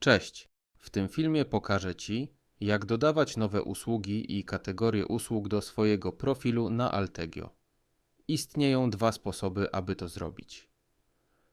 Cześć! W tym filmie pokażę Ci, jak dodawać nowe usługi i kategorie usług do swojego profilu na Altegio. Istnieją dwa sposoby, aby to zrobić.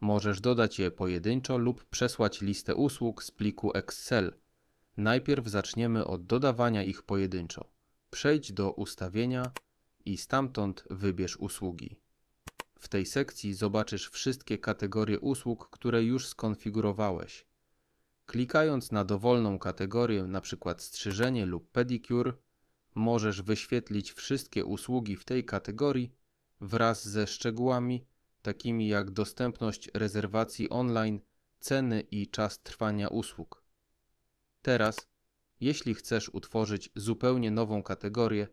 Możesz dodać je pojedynczo lub przesłać listę usług z pliku Excel. Najpierw zaczniemy od dodawania ich pojedynczo. Przejdź do ustawienia i stamtąd wybierz usługi. W tej sekcji zobaczysz wszystkie kategorie usług, które już skonfigurowałeś. Klikając na dowolną kategorię, np. strzyżenie lub pedicure, możesz wyświetlić wszystkie usługi w tej kategorii wraz ze szczegółami takimi jak dostępność rezerwacji online, ceny i czas trwania usług. Teraz, jeśli chcesz utworzyć zupełnie nową kategorię,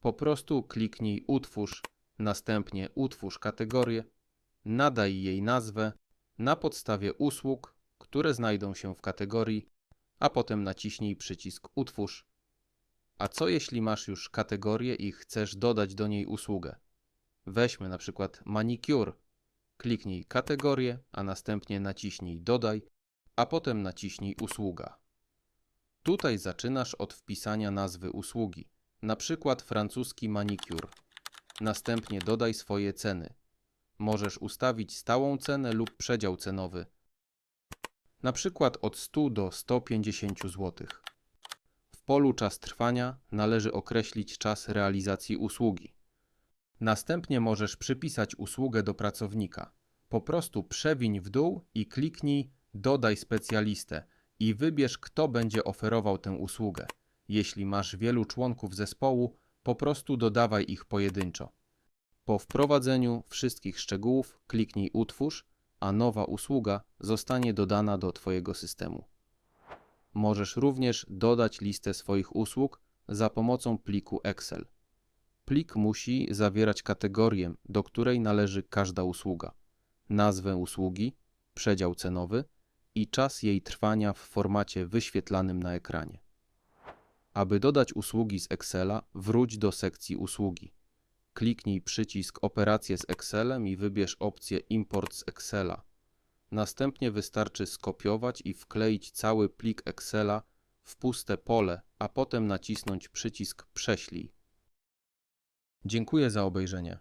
po prostu kliknij Utwórz, następnie utwórz kategorię, nadaj jej nazwę na podstawie usług, które znajdą się w kategorii, a potem naciśnij przycisk Utwórz. A co jeśli masz już kategorię i chcesz dodać do niej usługę? Weźmy na przykład manicure. Kliknij kategorię, a następnie naciśnij Dodaj, a potem naciśnij Usługa. Tutaj zaczynasz od wpisania nazwy usługi, na przykład francuski manicure. Następnie dodaj swoje ceny. Możesz ustawić stałą cenę lub przedział cenowy, na przykład od 100 do 150 zł. W polu czas trwania należy określić czas realizacji usługi. Następnie możesz przypisać usługę do pracownika. Po prostu przewiń w dół i kliknij Dodaj specjalistę i wybierz, kto będzie oferował tę usługę. Jeśli masz wielu członków zespołu, po prostu dodawaj ich pojedynczo. Po wprowadzeniu wszystkich szczegółów kliknij Utwórz, a nowa usługa zostanie dodana do Twojego systemu. Możesz również dodać listę swoich usług za pomocą pliku Excel. Plik musi zawierać kategorię, do której należy każda usługa, nazwę usługi, przedział cenowy i czas jej trwania w formacie wyświetlanym na ekranie. Aby dodać usługi z Excela, wróć do sekcji usługi. Kliknij przycisk Operacje z Excelem i wybierz opcję Import z Excela. Następnie wystarczy skopiować i wkleić cały plik Excela w puste pole, a potem nacisnąć przycisk Prześlij. Dziękuję za obejrzenie.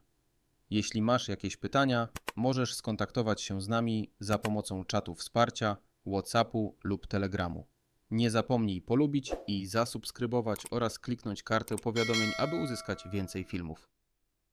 Jeśli masz jakieś pytania, możesz skontaktować się z nami za pomocą czatu wsparcia, WhatsAppu lub Telegramu. Nie zapomnij polubić i zasubskrybować oraz kliknąć kartę powiadomień, aby uzyskać więcej filmów.